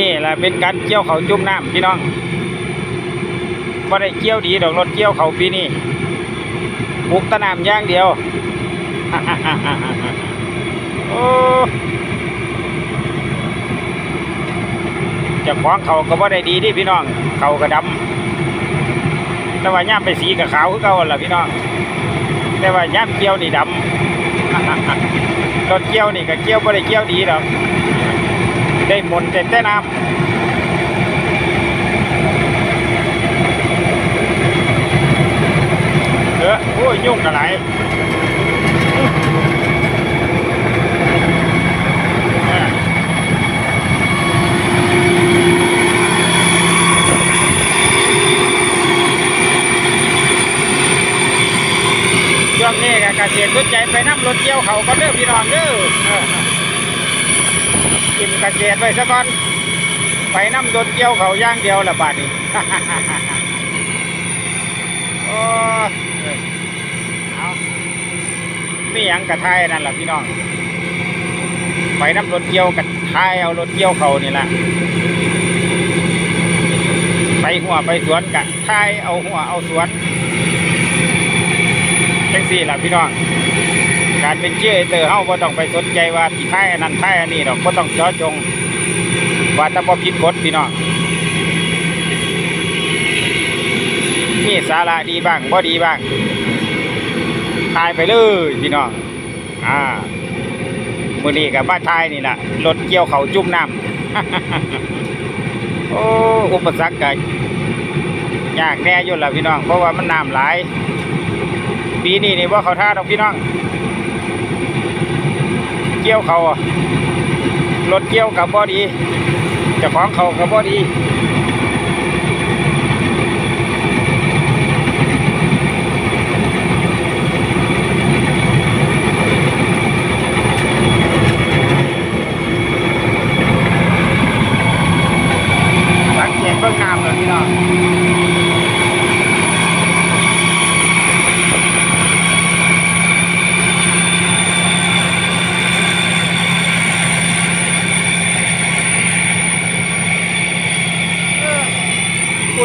นี่แหละเป็นการเกี่ยวเขาจุ่มน้ำพี่น้องบ่ได้เกี่ยวดีดอกรถเกี่ยวเขาปีนี้ปลูกตะน้ำอย่างเดียว โอ้จะขวางเขาก็บ่ได้ดีดิพี่น้อง เขาก็ดำแต่ว่าย่ามไปสีกับขาวคือเก่าหั่นล่ะพี่น้อง แต่ว่าย่ามเกี่ยวนี่ดำรถเกี่ยวนี่ก็เกี่ยวบ่ได้เกี่ยวดีดอก ได้มนแต่แต่น้ำเออโอ้ยยุ่งกันไหลายเออช่วงนี้ก็เกษตรสนใจไปน้ำรถเกี่ยวเขาก็เด้อพี่น้องเด้อ เออกินเกษตรไว้ซะก่อน ไปน้ำโดนเกี่ยวเขาย่างเดียวละบาดนี้โอ้ยเอามีหยังกระทายนั่นแหละพี่น้อง ไปน้ำรถเกี่ยวกับทายเอารถเกี่ยวเขานี่แหละไปหัวไปสวนกับทายเอาหัวเอาสวนจังสี่ล่ะพี่น้อง การเป็นเชื่อเตอร์เฮาบ่ต้องไปสนใจว่าที่ท้ายอันนั้นท้ายอันนี้ดอกบ่ต้องเจาะจง ว่าแต่บ่ผิดกฎพี่น้องมีสาระดีบ้างบ่ดีบ้างทายไปเลยพี่น้องอ่ามื้อนี้ก็มาทายนี่ล่ะรถเกี่ยวเขาจุ่มน้ำโอ้อุปสรรคก็ยากแน่อยู่ละพี่น้อง เพราะว่ามันน้ำหลายปีนี้นี่ว่าเขาท่าดอกพี่น้อง เกี่ยวเขาอะรถเกี่ยวกับบอดีจะของเขากับบอดี สังเกตเบื้องน้ำเลยพี่น้อง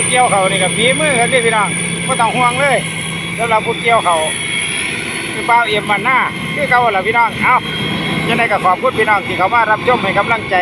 ผู้เกี่ยวเขานี่กับฝีมือกันเด้พี่น้องก็ต้องห่วงเลยสำหรับผู้เกี่ยวเขาคือเป้าเอี่ยมมันหน้าคือเขาแหละพี่น้อง เอายังไงก็ขอบคุณพี่น้องที่เขามารับชมให้กำลังใจ